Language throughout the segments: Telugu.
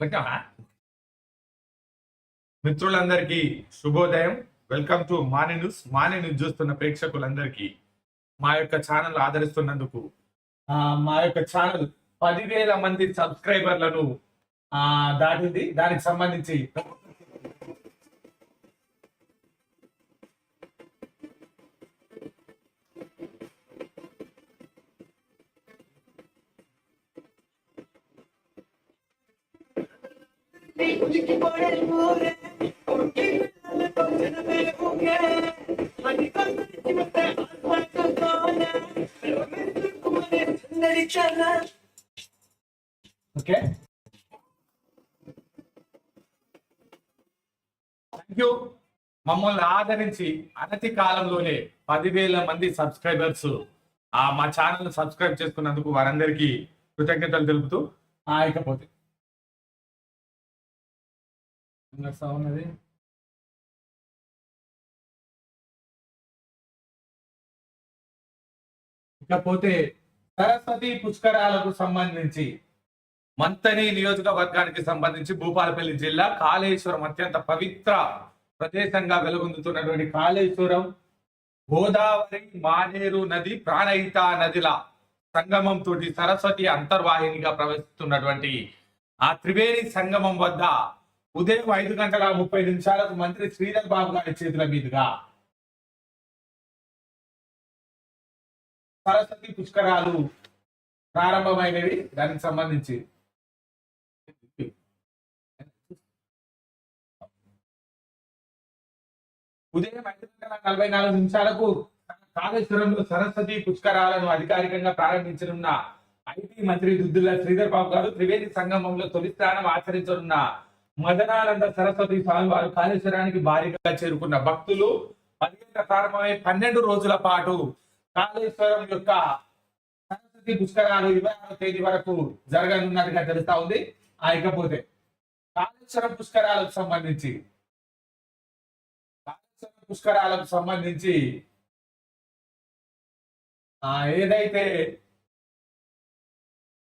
పెట్టావా? మిత్రులందరికీ శుభోదయం. Welcome to morning news morning news చూస్తున్న ప్రేక్షకులందరికీ మా యొక్క ఛానల్ ఆదరిస్తున్నందుకు ఆ, మా యొక్క ఛానల్ పదివేల మంది సబ్స్క్రైబర్లను ఆ, దాటింది. దానికి సంబంధించి ఉనికి పడే ఉనికి కుమరే చందరి ఓకే. థ్యాంక్ యూ మమ్మల్ని ఆదరించి అనతి కాలంలోనే పదివేల మంది సబ్స్క్రైబర్స్ ఆ మా ఛానల్ సబ్స్క్రైబ్ చేసుకున్నందుకు వారందరికీ కృతజ్ఞతలు తెలుపుతూ ఇకపోతే నడుస్తా ఉన్నది? ఇకపోతే సరస్వతి పుష్కరాలకు సంబంధించి మంతని నియోజకవర్గానికి సంబంధించి భూపాలపల్లి జిల్లా కాళేశ్వరం అత్యంత పవిత్ర ప్రదేశంగా వెలుగొందుతున్నటువంటి కాళేశ్వరం గోదావరి మానేరు నది ప్రాణహిత నదిల సంగమం తోటి సరస్వతి అంతర్వాహినిగా ప్రవహిస్తున్నటువంటి ఆ త్రివేణి సంగమం వద్ద ఉదయం ఐదు గంటల ముప్పై నిమిషాలకు మంత్రి శ్రీధర్ బాబు గారి చేతుల మీదుగా సరస్వతి పుష్కరాలు ప్రారంభమైనవి. దానికి సంబంధించి ఉదయం ఐదు గంటల నలభై నాలుగు నిమిషాలకు కాళేశ్వరంలో సరస్వతి పుష్కరాలను అధికారికంగా ప్రారంభించనున్న ఐటీ మంత్రి దుద్దుల శ్రీధర్ బాబు గారు త్రివేణి సంగమంలో తొలి స్థానం ఆచరించనున్న మదనానంద సరస్వతి స్వామి వారు కాళేశ్వరానికి భారీగా చేరుకున్న భక్తులు పదిహేను ప్రారంభమై పన్నెండు రోజుల పాటు కాళేశ్వరం యొక్క సరస్వతి పుష్కరాలు ఇరవై ఆరో తేదీ వరకు జరగనున్నట్టుగా తెలుస్తా ఉంది. ఆ ఇకపోతే కాళేశ్వరం పుష్కరాలకు సంబంధించి కాళేశ్వరం పుష్కరాలకు సంబంధించి ఆ ఏదైతే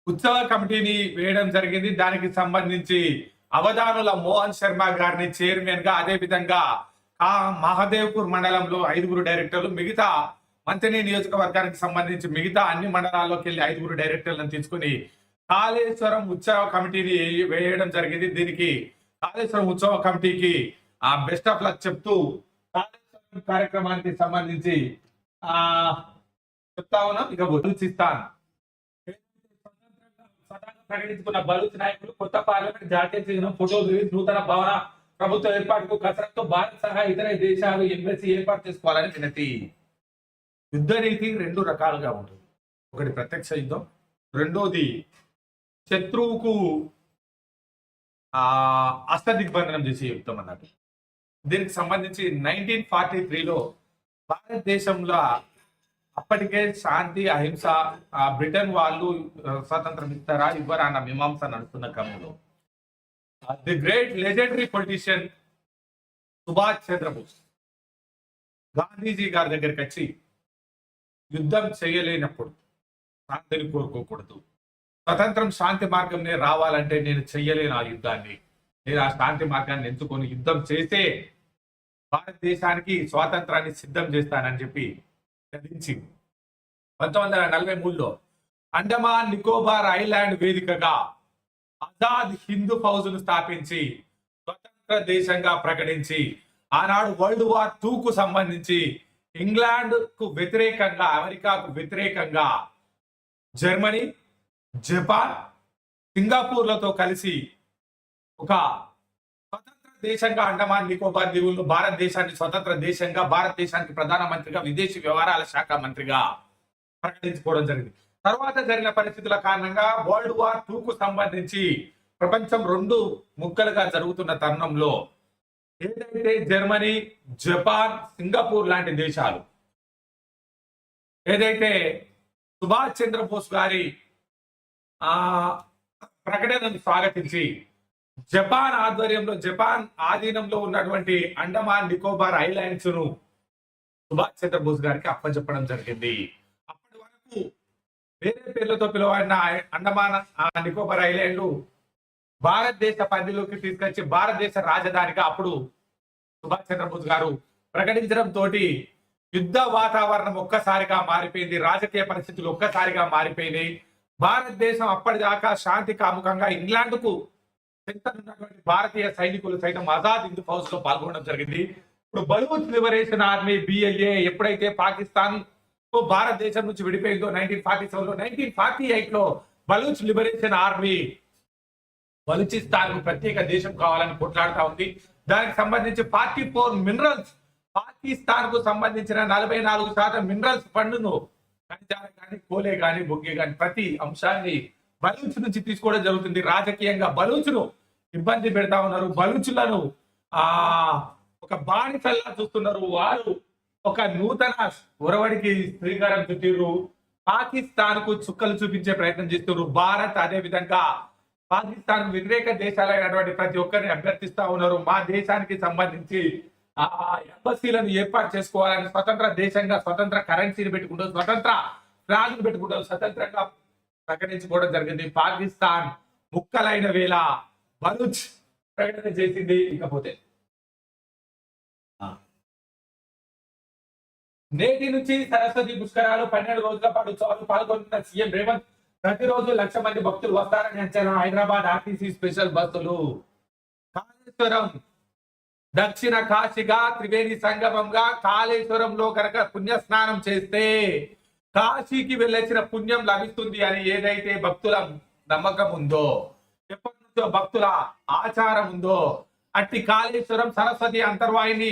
ఉత్సవ కమిటీని వేయడం జరిగింది దానికి సంబంధించి అవధానుల మోహన్ శర్మ గారిని చైర్మన్గా అదే విధంగా ఆ మహదేవ్పూర్ మండలంలో ఐదుగురు డైరెక్టర్లు మిగతా మంత్రి నియోజకవర్గానికి సంబంధించి మిగతా అన్ని మండలాల్లోకి వెళ్ళి ఐదుగురు డైరెక్టర్లను తీసుకుని కాళేశ్వరం ఉత్సవ కమిటీని వేయడం జరిగింది. దీనికి కాళేశ్వరం ఉత్సవ కమిటీకి ఆ బెస్ట్ ఆఫ్ లక్ చెప్తూ కాళేశ్వరం కార్యక్రమానికి సంబంధించి ఆ చెప్తా ఉన్నాం. ఇక సూచిస్తాను ప్రకటించుకున్న బలూచ్ నాయకులు కొత్త పార్లమెంట్ జాతీయ చిహ్నం ఫోటో రిలీజ్ నూతన భవన ప్రభుత్వ ఏర్పాటుకు కసరత్తు భారత్ సహా ఇతర దేశాలు ఎంబసీ ఏర్పాటు చేసుకోవాలని వినతి. యుద్ధ నీతి రెండు రకాలుగా ఉంటుంది. ఒకటి ప్రత్యక్ష యుద్ధం రెండోది శత్రువుకు ఆ అస్త దిగ్బంధనం చేసే యుద్ధం అన్నట్టు. దీనికి సంబంధించి నైన్టీన్ ఫార్టీ త్రీలో భారతదేశంలో అప్పటికే శాంతి అహింస ఆ బ్రిటన్ వాళ్ళు ఆ, స్వాతంత్రం ఇస్తారా ఇవ్వరా అన్న మీమాంస నడుస్తున్న క్రమంలో. The great legendary politician Subhash Chandra Bose Gandhiji గారి దగ్గరికి వచ్చి యుద్ధం చేయలేనప్పుడు శాంతిని కోరుకోకూడదు. స్వతంత్రం శాంతి మార్గంనే రావాలంటే నేను చెయ్యలేను ఆ యుద్ధాన్ని. నేను ఆ శాంతి మార్గాన్ని ఎంచుకొని యుద్ధం చేస్తే భారతదేశానికి స్వాతంత్రాన్ని సిద్ధం చేస్తానని చెప్పి గదించి పంతొమ్మిది వందల నలభై మూడులో అండమాన్ నికోబార్ ఐలాండ్ వేదికగా ఆజాద్ హిందూ ఫౌజ్ను స్థాపించి స్వతంత్ర దేశంగా ప్రకటించి ఆనాడు వరల్డ్ వార్ టూకు సంబంధించి ఇంగ్లాండ్కు వ్యతిరేకంగా అమెరికాకు వ్యతిరేకంగా జర్మనీ జపాన్ సింగపూర్లతో కలిసి ఒక దేశంగా అండమాన్ నికోబార్ దీవులను భారతదేశాన్ని స్వతంత్ర దేశంగా భారతదేశానికి ప్రధానమంత్రిగా విదేశీ వ్యవహారాల శాఖ మంత్రిగా ప్రకటించుకోవడం జరిగింది. తర్వాత జరిగిన పరిస్థితుల కారణంగా వరల్డ్ వార్ టూకు సంబంధించి ప్రపంచం రెండు ముక్కలుగా జరుగుతున్న తరుణంలో ఏదైతే జర్మనీ జపాన్ సింగపూర్ లాంటి దేశాలు ఏదైతే సుభాష్ చంద్రబోస్ గారి ఆ ప్రకటనను స్వాగతించి జపాన్ ఆధ్వర్యంలో జపాన్ ఆధీనంలో ఉన్నటువంటి అండమాన్ నికోబార్ ఐలాండ్స్ను సుభాష్ చంద్రబోస్ గారికి అప్పచెప్పడం జరిగింది. అప్పటి వరకు వేరే పేర్లతో పిలువబడిన అండమాన్ నికోబార్ ఐలాండ్లు భారతదేశ పరిధిలోకి తీసుకొచ్చి భారతదేశ రాజధానిగా అప్పుడు సుభాష్ చంద్రబోస్ గారు ప్రకటించడం తోటి యుద్ధ వాతావరణం ఒక్కసారిగా మారిపోయింది. రాజకీయ పరిస్థితులు ఒక్కసారిగా మారిపోయినాయి. భారతదేశం అప్పటిదాకా శాంతి కాముకంగా ఇంగ్లాండ్కు చెంతనున్నటువంటి భారతీయ సైనికులు సైతం ఆజాద్ హిందూ ఫౌజ్లో పాల్గొనడం జరిగింది. ఇప్పుడు బలూచ్ లిబరేషన్ ఆర్మీ బిఎల్ఏ ఎప్పుడైతే పాకిస్తాన్తో భారతదేశం నుంచి విడిపోయిందో నైన్టీన్ ఫార్టీ సెవెన్లో నైన్టీన్ ఫార్టీ ఎయిట్లో బలూచ్ లిబరేషన్ ఆర్మీ బలూచిస్తాన్కు ప్రత్యేక దేశం కావాలని కొట్లాడుతా ఉంది. దానికి సంబంధించి ఫార్టీ ఫోర్ మినరల్స్ పాకిస్తాన్కు సంబంధించిన నలభై నాలుగు శాతం మినరల్స్ ఫండ్ను ఖనిజాలు కానీ కోలే కానీ బొగ్గే కానీ ప్రతి అంశాన్ని బలూచ్ నుంచి తీసుకోవడం జరుగుతుంది. రాజకీయంగా బలూచును ఇబ్బంది పెడతా ఉన్నారు. బలూచులను ఆ ఒక బానిసల్లా చూస్తున్నారు. వారు ఒక నూతన ఒరవడికి శ్రీకారం చుట్టిర్రు. పాకిస్తాన్కు చుక్కలు చూపించే ప్రయత్నం చేస్తున్నారు. భారత్ అదే విధంగా పాకిస్తాన్ వ్యతిరేక దేశాలైనటువంటి ప్రతి ఒక్కరిని అభ్యర్థిస్తా ఉన్నారు. మా దేశానికి సంబంధించి ఆ ఎంబసీలను ఏర్పాటు చేసుకోవాలని స్వతంత్ర దేశంగా స్వతంత్ర కరెన్సీని పెట్టుకుంటూ స్వతంత్ర ఫ్లాగ్ను పెట్టుకుంటూ స్వతంత్రంగా ప్రకటించుకోవడం జరిగింది. పాకిస్తాన్ ముక్కలైన వేళ బలూచ్ ప్రకటన చేసింది. ఇకపోతే నేటి నుంచి సరస్వతి పుష్కరాలు పన్నెండు రోజుల పాటు ఉత్సవాలు పాల్గొంటున్న సీఎం రేవంత్ ప్రతిరోజు లక్ష మంది భక్తులు వస్తారని అంచనా హైదరాబాద్ ఆర్టీసీ స్పెషల్ బస్సులు. కాళేశ్వరం దక్షిణ కాశీగా త్రివేణి సంగమంగా కాళేశ్వరంలో కనుక పుణ్య స్నానం చేస్తే కాశీకి వెళ్ళొచ్చిన పుణ్యం లభిస్తుంది అని ఏదైతే భక్తుల నమ్మకం ఉందో ఎప్పటి నుంచో భక్తుల ఆచారం ఉందో అట్టి కాళేశ్వరం సరస్వతి అంతర్వాహిని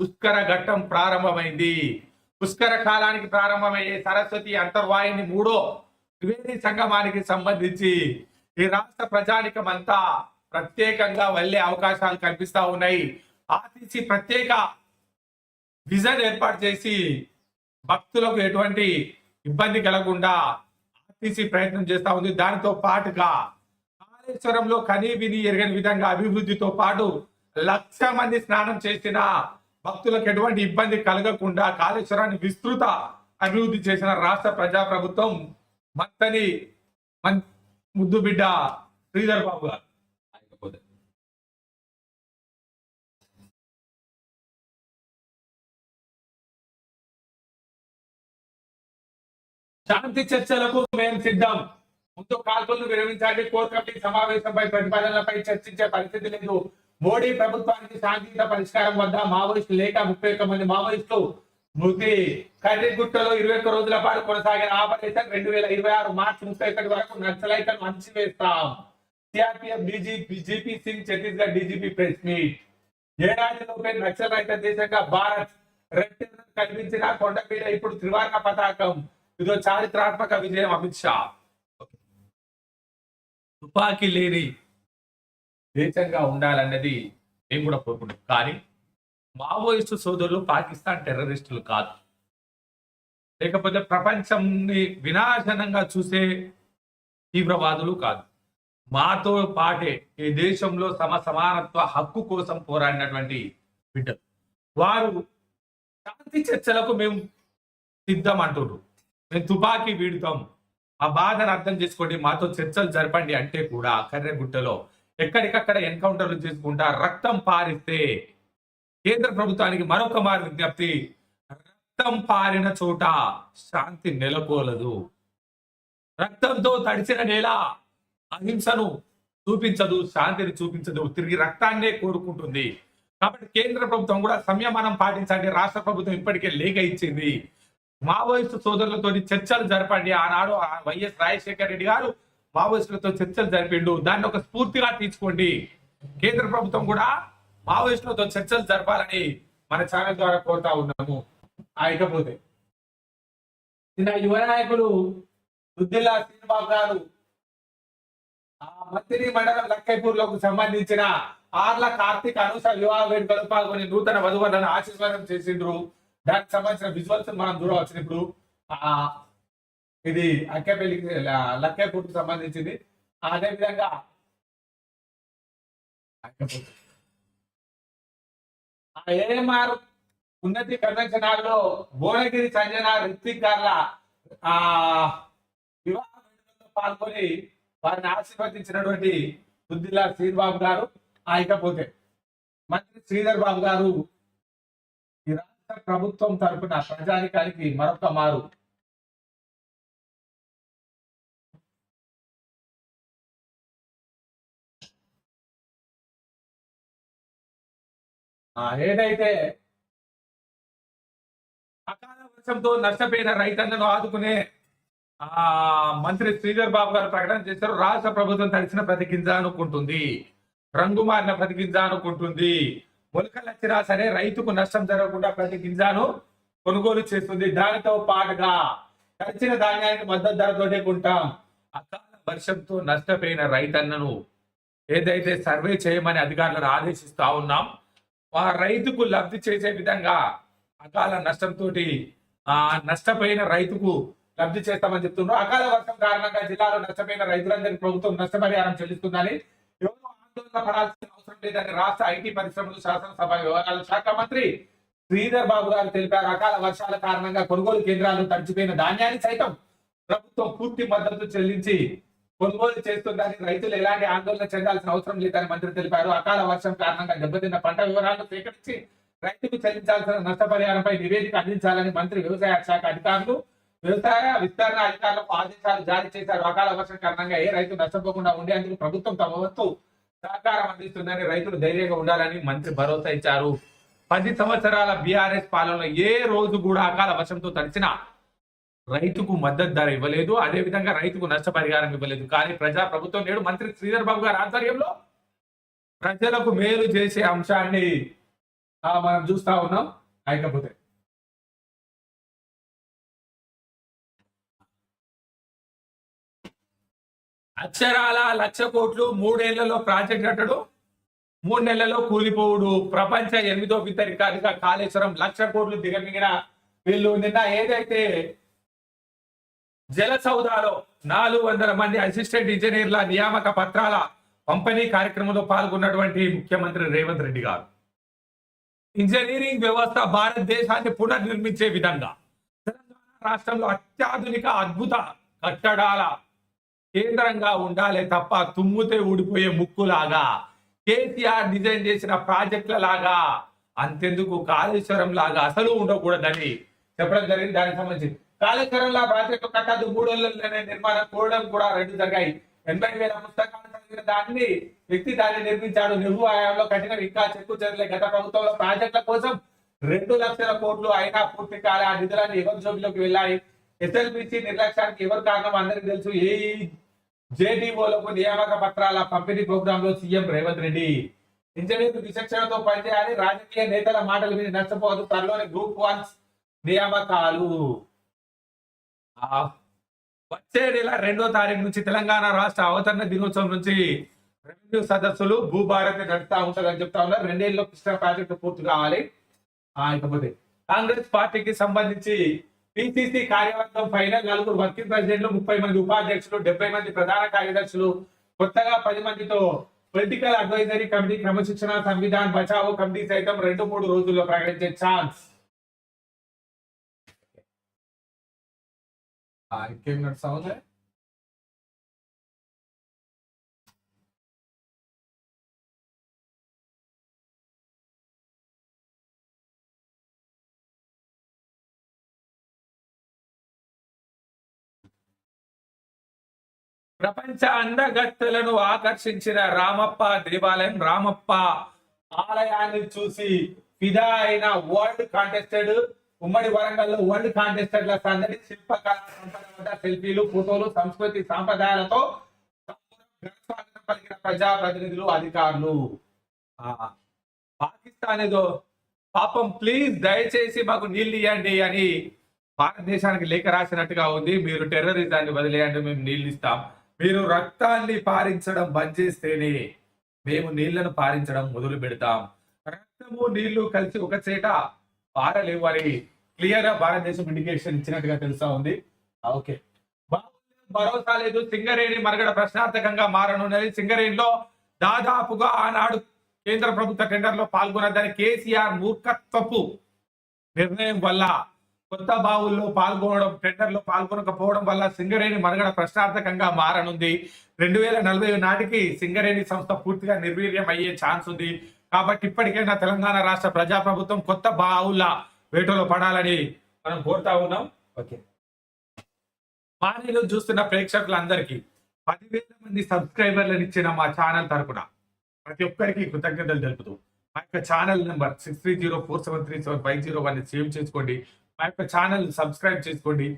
పుష్కర ఘట్టం ప్రారంభమైంది. పుష్కర కాలానికి ప్రారంభమయ్యే సరస్వతి అంతర్వాహిని మూడో త్రివేణి సంగమానికి సంబంధించి ఈ రాష్ట్ర ప్రజానికం అంతా ప్రత్యేకంగా వెళ్ళే అవకాశాలు కనిపిస్తా ఉన్నాయి. ఆర్టీసీ ప్రత్యేక విజన్ ఏర్పాటు చేసి భక్తులకు ఎటువంటి ఇబ్బంది కలగకుండా ఆర్టీసీ ప్రయత్నం చేస్తా ఉంది. దానితో పాటుగా కాళేశ్వరంలో కనీ విని ఎరగని విధంగా అభివృద్ధితో పాటు లక్ష మంది స్నానం చేసిన భక్తులకు ఎటువంటి ఇబ్బంది కలగకుండా కాళేశ్వరాన్ని విస్తృత అభివృద్ధి చేసిన రాష్ట్ర ప్రజా ప్రభుత్వం మత్తని ముద్దుబిడ్డ ముద్దు బిడ్డ శ్రీధర్ బాబు గారు. శాంతి చర్చలకు మేము సిద్ధం? ముందు కాల్పులను విరమించండి. కోర్ కమిటీ సమావేశంపై ప్రతిపాదనలపై చర్చించే పరిస్థితి లేదు. మోడీ ప్రభుత్వానికి శాంతియుత పరిష్కారం వద్ద మావోయిస్టు లేక ముప్పై ఒక్క మంది మావోయిస్టులు మృతి. కర్రీగుట్టలో ఇరవై ఒక్క రోజుల పాటు కొనసాగిన ఆపరేషన్ రెండు వేల ఇరవై ఆరు మార్చి ముప్పై ఒకటి వరకు నక్సలైట్లను అణచివేస్తాం. CRPF DGP GP Singh Chhattisgarh DGP press meet. ఏడాదిలోపే Naxal రహిత దేశంగా భారత్ రెడ్ టెర్రర్ కల్పించిన ఇప్పుడు త్రివర్ణ పతాకం. ఇదో చారిత్రాత్మక విజయం అమిత్ షా. తుపాకీ లేని దేశంగా ఉండాలన్నది మేము కూడా కోరుకుంటాం కానీ మావోయిస్టు సోదరులు పాకిస్తాన్ టెర్రరిస్టులు కాదు. లేకపోతే ప్రపంచంని వినాశనంగా చూసే తీవ్రవాదులు కాదు. మాతో పాటే ఈ దేశంలో సమ సమానత్వ హక్కు కోసం పోరాడినటువంటి బిడ్డలు. వారు శాంతి చర్చలకు మేము సిద్ధం అంటున్నారు మేము తుపాకీ వీడుతాం ఆ బాధను అర్థం చేసుకోండి. మాతో చర్చలు జరపండి అంటే కూడా కర్రెగుట్టలో ఎక్కడికక్కడ ఎన్కౌంటర్లు చేసుకుంటా రక్తం పారిస్తే కేంద్ర ప్రభుత్వానికి మరొక మారు విజ్ఞప్తి. రక్తం పారిన చోట శాంతి నెలకోలదు. రక్తంతో తడిచిన నేల అహింసను చూపించదు శాంతిని చూపించదు. తిరిగి రక్తాన్నే కోరుకుంటుంది. కాబట్టి కేంద్ర ప్రభుత్వం కూడా సంయమనం పాటించండి. రాష్ట్ర ప్రభుత్వం ఇప్పటికే లేఖ ఇచ్చింది. మావోయిస్టు సోదరులతో చర్చలు జరపండి. ఆనాడు ఆ వైఎస్ రాజశేఖర రెడ్డి గారు మావోయిస్టులతో చర్చలు జరిపిండు. దాన్ని ఒక స్ఫూర్తిగా తీసుకోండి కేంద్ర ప్రభుత్వం కూడా మావోయిస్టులతో చర్చలు జరపాలని మన ఛానల్ ద్వారా కోరుతా ఉన్నాము. ఇకపోతే. నిన్న యువ నాయకులు రుద్దిల్లా శ్రీనివాస్ గారు ఆ మంత్రి మండలం లక్కైపూర్లోకి సంబంధించిన ఆర్ల కార్తీక్ అనుస వివాహ వేడుకలు పాల్గొని నూతన వధువులను ఆశీర్వాదం చేసిండ్రు. దానికి సంబంధించిన విజువల్స్ మనం చూడవచ్చు ఇప్పుడు ఇది అక్కపెల్లికి లక్కేపూర్కు సంబంధించింది. అదే విధంగా ఏఎంఆర్ ఉన్నతి కన్వెన్షన్ హాల్లో భువనగిరి సంజన రిత్విక్ గార్ల ఆ వివాహ పాల్గొని వారిని ఆశీర్వదించినటువంటి బుద్ధిలా శ్రీబాబు గారు ఆ ఇకపోతే మంత్రి శ్రీధర్ బాబు గారు ప్రభుత్వం తరపున ప్రజానికానికి మరొక మారు. ఏదైతే అకాల వర్షంతో నష్టపోయిన రైతన్నను ఆదుకునే ఆ మంత్రి శ్రీధర్ బాబు గారు ప్రకటన చేశారు. రాష్ట్ర ప్రభుత్వం తడిసిన ప్రతి అనుకుంటుంది. రంగు మారిన ప్రతి గింజ అనుకుంటుంది. మొలకలు వచ్చినా సరే రైతుకు నష్టం జరగకుండా ప్రతి గింజను కొనుగోలు చేస్తుంది. దానితో పాటుగా తడిచిన ధాన్యానికి మద్దతు ధరతోటే కొంటాం. అకాల వర్షంతో నష్టపోయిన రైతన్నను ఏదైతే సర్వే చేయమని అధికారులను ఆదేశిస్తా ఉన్నాం ఆ రైతుకు లబ్ధి చేసే విధంగా అకాల నష్టంతో ఆ నష్టపోయిన రైతుకు లబ్ధి చేస్తామని చెప్తున్నారు. అకాల వర్షం కారణంగా జిల్లాలో నష్టపోయిన రైతులందరికీ ప్రభుత్వం నష్టపరిహారం చెల్లిస్తుందని ఆందోళన పడాల్సిన అవసరం లేదని రాష్ట్ర ఐటీ పరిశ్రమలు శాసనసభ వ్యవహారాల శాఖ మంత్రి శ్రీధర్ బాబు గారు తెలిపారు. అకాల వర్షాల కారణంగా కొనుగోలు కేంద్రాలు తడిచిపోయిన ధాన్యాన్ని సైతం ప్రభుత్వం పూర్తి మద్దతు చెల్లించి కొనుగోలు చేస్తుందని రైతులు ఎలాంటి ఆందోళన చెందాల్సిన అవసరం లేదని మంత్రి తెలిపారు. అకాల వర్షం కారణంగా దెబ్బతిన్న పంట వివరాలను సేకరించి రైతుకు చెల్లించాల్సిన నష్టపరిహారంపై నివేదిక అందించాలని మంత్రి వ్యవసాయ శాఖ అధికారులు వ్యవసాయ విస్తరణ అధికారులకు ఆదేశాలు జారీ చేశారు. అకాల వర్షం కారణంగా ఏ రైతు నష్టపోకుండా ఉండేందుకు ప్రభుత్వం తమ వంతు సహకారం అందిస్తుందని రైతులు ధైర్యంగా ఉండాలని మంత్రి భరోసా ఇచ్చారు. పది సంవత్సరాల బీఆర్ఎస్ పాలనలో ఏ రోజు కూడా అకాల వర్షంతో తడిచిన రైతుకు మద్దతు ధర ఇవ్వలేదు. అదే విధంగా రైతుకు నష్టపరిహారం ఇవ్వలేదు. కానీ ప్రజా ప్రభుత్వం నేడు మంత్రి శ్రీధర్ బాబు గారి ఆధ్వర్యంలో ప్రజలకు మేలు చేసే అంశాన్ని మనం చూస్తా ఉన్నాం. అయికపోతే అక్షరాల లక్ష కోట్లు మూడేళ్ళలో ప్రాజెక్ట్ కట్టడు. మూడు నెలల్లో కూలిపోవుడు. ప్రపంచ ఎనిమిదో వితరికారిగా కాళేశ్వరం లక్ష కోట్లు దిగమిగిన వీళ్ళు నిన్న ఏదైతే జల సౌదాలో నాలుగు వందల మంది అసిస్టెంట్ ఇంజనీర్ల నియామక పత్రాల పంపిణీ కార్యక్రమంలో పాల్గొన్నటువంటి ముఖ్యమంత్రి రేవంత్ రెడ్డి గారు. ఇంజనీరింగ్ వ్యవస్థ భారతదేశాన్ని పునర్నిర్మించే విధంగా తెలంగాణ రాష్ట్రంలో అత్యాధునిక అద్భుత కట్టడాల కేంద్రంగా ఉండాలి తప్ప తుమ్ముతే ఊడిపోయే ముక్కులాగా. కేసీఆర్ డిజైన్ చేసిన ప్రాజెక్టుల లాగా అంతెందుకు కాళేశ్వరం లాగా అసలు ఉండకూడదని చెప్పడం జరిగింది. దానికి సంబంధించి కాళేశ్వరం లా ప్రాజెక్టు కట్టదు మూడేళ్ళలోనే నిర్మాణం కూడడం కూడా రెండు జరిగాయి. ఎనభై వేల పుస్తకాలు చదివిన దాన్ని వ్యక్తి దాన్ని నిర్మించాడు. నెహ్రూ హయాంలో కఠిన ఇంకా చెక్కు చెదలే గత ప్రభుత్వంలో ప్రాజెక్టుల కోసం రెండు లక్షల కోట్లు అయినా పూర్తి కాలే. ఆ నిధులన్నీ ఎవరి జోబిలోకి వెళ్ళాయి. ఎస్ఎల్బిసి నిర్లక్ష్యానికి ఎవరు కారణం అందరికి తెలుసు. ఏ జేడీఓలకు నియామక పత్రాల పంపిణీ ప్రోగ్రామ్లో సీఎం రేవంత్ రెడ్డి ఇంజనీర్లు విచక్షణతో పనిచేయాలి రాజకీయ నేతల మాటలు విని నష్టపోవద్దు త్వరలోని గ్రూప్ వన్ నియామకాలు. ఆ, వచ్చే నెల రెండో తారీఖు నుంచి తెలంగాణ రాష్ట్ర అవతరణ దినోత్సవం నుంచి రెవెన్యూ సదస్సులు భూభారతి నడుస్తా ఉంటారని చెప్తా ఉన్నారు. రెండేళ్ళలో కృష్ణా ప్రాజెక్టు పూర్తి కావాలి. ఇకపోతే కాంగ్రెస్ పార్టీకి సంబంధించి పిసిసి కార్యవర్గం ఫైనల్ నలుగురు వర్కింగ్ ప్రెసిడెంట్లు ముప్పై మంది ఉపాధ్యక్షులు డెబ్బై మంది ప్రధాన కార్యదర్శులు కొత్తగా పది మందితో పొలిటికల్ అడ్వైజరీ కమిటీ క్రమశిక్షణ సంవిధాన్ బచావో కమిటీ సైతం రెండు మూడు రోజుల్లో ప్రకటించే ఛాన్స్. ఇంకేం నడుస్తా ప్రపంచ అందగత్తెలను ఆకర్షించిన రామప్ప దేవాలయం రామప్ప ఆలయాన్ని చూసి ఫిదా అయిన వరల్డ్ కాంటెస్టెడ్ ఉమ్మడి వరంగల్లో వరల్డ్ కాంటెస్టెంట్ల సందడి శిల్పకళ సంపద సెల్ఫీలు ఫోటోలు సంస్కృతి సాంప్రదాయాలతో ఘనస్వాగతం పలికిన ప్రజాప్రతినిధులు అధికారులు. పాకిస్తాన్ ఏదో పాపం ప్లీజ్ దయచేసి మాకు నీళ్ళు ఇవ్వండి అని భారతదేశానికి లేఖ రాసినట్టుగా ఉంది. మీరు టెర్రరిజాన్ని వదిలేయండి మేము నీళ్ళు ఇస్తాం. మీరు రక్తాన్ని పారించడం బంద్ చేస్తేనే మేము నీళ్ళను పారించడం మొదలు పెడతాం. రక్తము నీళ్ళు కలిసి ఒక చేట పారలేవు అని క్లియర్గా భారతదేశం ఇండికేషన్ ఇచ్చినట్టుగా తెలుసా ఉంది. ఓకే. భరోసా లేదు. సింగరేణి మరగడ ప్రశ్నార్థకంగా మారనున్నది. సింగరేణిలో దాదాపుగా ఆనాడు కేంద్ర ప్రభుత్వ టెండర్లో పాల్గొన్నదని కేసీఆర్ మూర్ఖత్వపు నిర్ణయం వల్ల కొత్త బావుల్లో పాల్గొనడం టెండర్లో పాల్గొనకపోవడం వల్ల సింగరేణి మనుగడ ప్రశ్నార్థకంగా మారనుంది. రెండు వేల నలభై నాటికి సింగరేణి సంస్థ పూర్తిగా నిర్వీర్యం అయ్యే ఛాన్స్ ఉంది. కాబట్టి ఇప్పటికైనా తెలంగాణ రాష్ట్ర ప్రజాప్రభుత్వం కొత్త బావుల వేటలో పడాలని మనం కోరుతా ఉన్నాం. ఓకే. మానేలో చూస్తున్న ప్రేక్షకులందరికీ పదివేల మంది సబ్స్క్రైబర్లను ఇచ్చిన మా ఛానల్ తరపున ప్రతి ఒక్కరికి కృతజ్ఞతలు తెలుపుతూ మా యొక్క channel number six three zero four seven three seven five zero one save చేసుకోండి. మా యొక్క ఛానల్ సబ్స్క్రైబ్ చేసుకోండి.